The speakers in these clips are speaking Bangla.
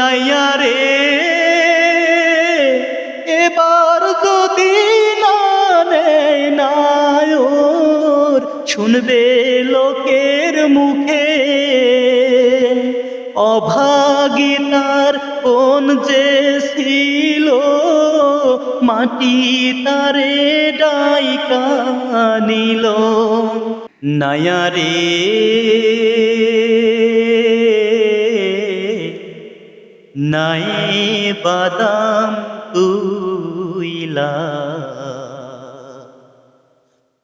নাইয়া রে, এবার যদি না নেয় নায়র শুনবে লোকের মুখে অভাগিতার কোন যে ছিল, মাটি তারে ডাইকা নিল। নায়ারে নাই বাদাম তুইলা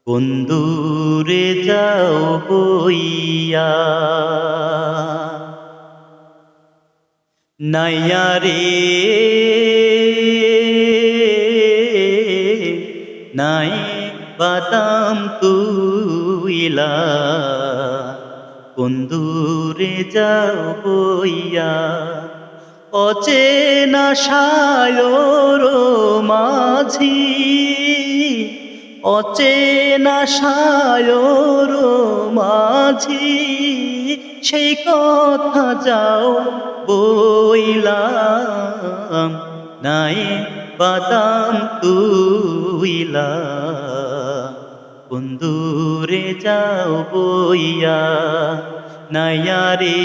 বন্ধুরে যাও বইয়া। নাইয়ারে নাই বাদাম তুইলা বন্ধুরে যাও বইয়া। অচেনা সায়র মাঝি অচেনা সায়র মাঝি সেই কথা যাও বইলাম, নাই বাদাম তুইলা বন্ধুরে যাও বইয়া নাইয়ারে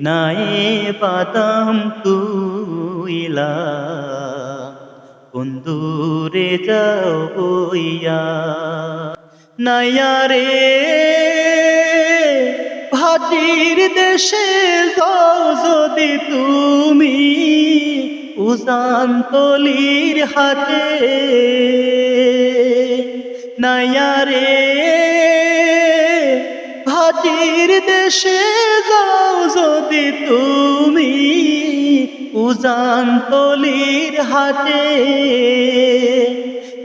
নাই বাদাম তুইলা। বন্ধুরে যাও বইয়া। নাইয়ারে ভাটির দেশে যাও যদি তুমি। উজানতলির হাতে নাইয়ারে ভাটির দেশে উজানতলির হাটে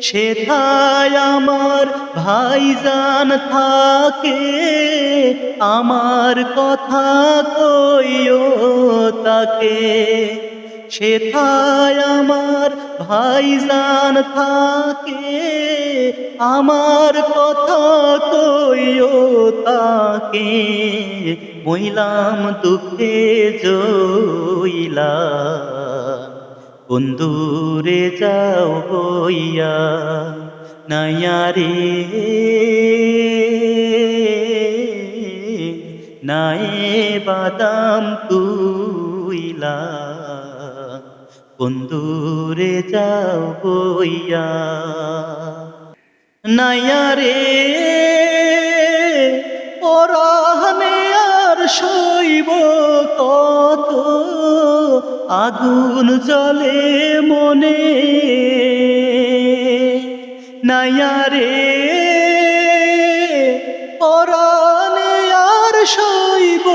সেথায় আমার ভাইজান থাকে। আমার কথা কইও তাকে সেথায় আমার ভাইজান থাকে। আমার কথা কইও তাকে। মইলাম দুঃখে জইলা। বন্ধুরে যাও বইয়া নাইয়ারে নাই বাদাম তুইলা। বন্ধুরে যাও বইয়া নাইয়ারে পরাহনে আর শৈব কত আগুন জলে মনে। নাইয়ারে পরানে আর শৈব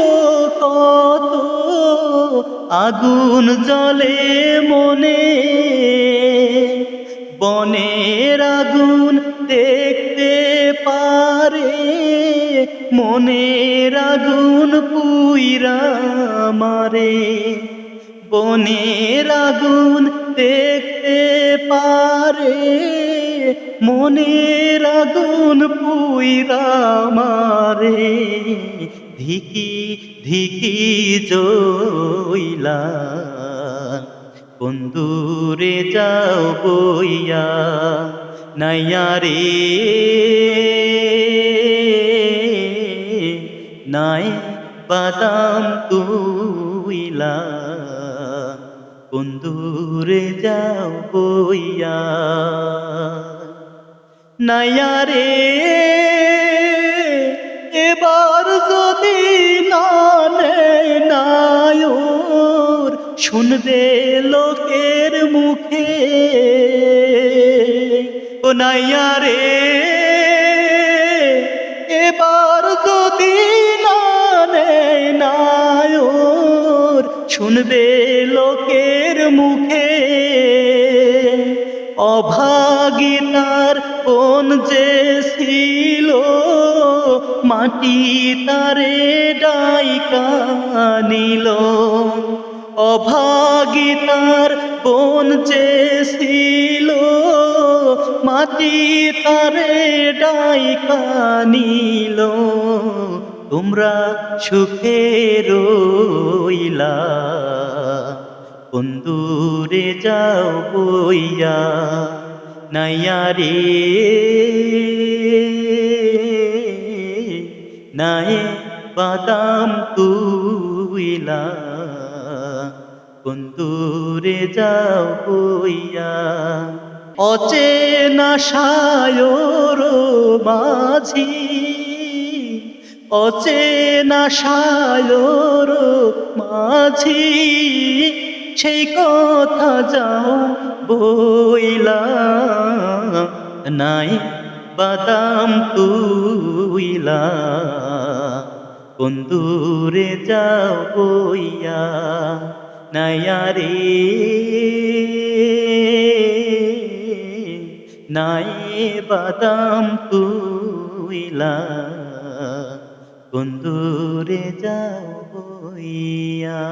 কত আগুন জলে মনে। বনের আগুন দেখতে পারে, মনের আগুন পুইরা মারে। বনের আগুন দেখতে পারে, মনের আগুন পুইরা মারে। ধিকি ধিকি জইলা বন্ধুরে যাও বইয়া নাইয়ারে নাই বাদাম তুইলা। বন্ধুরে যাও বইয়া নাইয়ারে এবার যদি শুনবে লোকের মুখে, ও নাইয়ারে এবার যদি নেয় শুনবে লোকের মুখে, অভাগিনার কোন যে ছিল, মাটি তারে ডাইকা নিল। অভাগিতার কোন যে ছিল, মাটি তারে ডাইকা নিল। তোমরা সুখে রইলা, বন্ধুরে যাও বইয়া নাইয়া রে। নাই বাদাম তুইলা। বন্ধুরে যাও বইয়া, অচেনা সায়র মাঝি, অচেনা সায়র মাঝি, সেই কথা যাও বইলা, নাই বাদাম তুইলা। বন্ধুরে যাও বইয়া নাইয়া রে নাই বাদাম কুইলা বন্ধুরে যাও বইয়া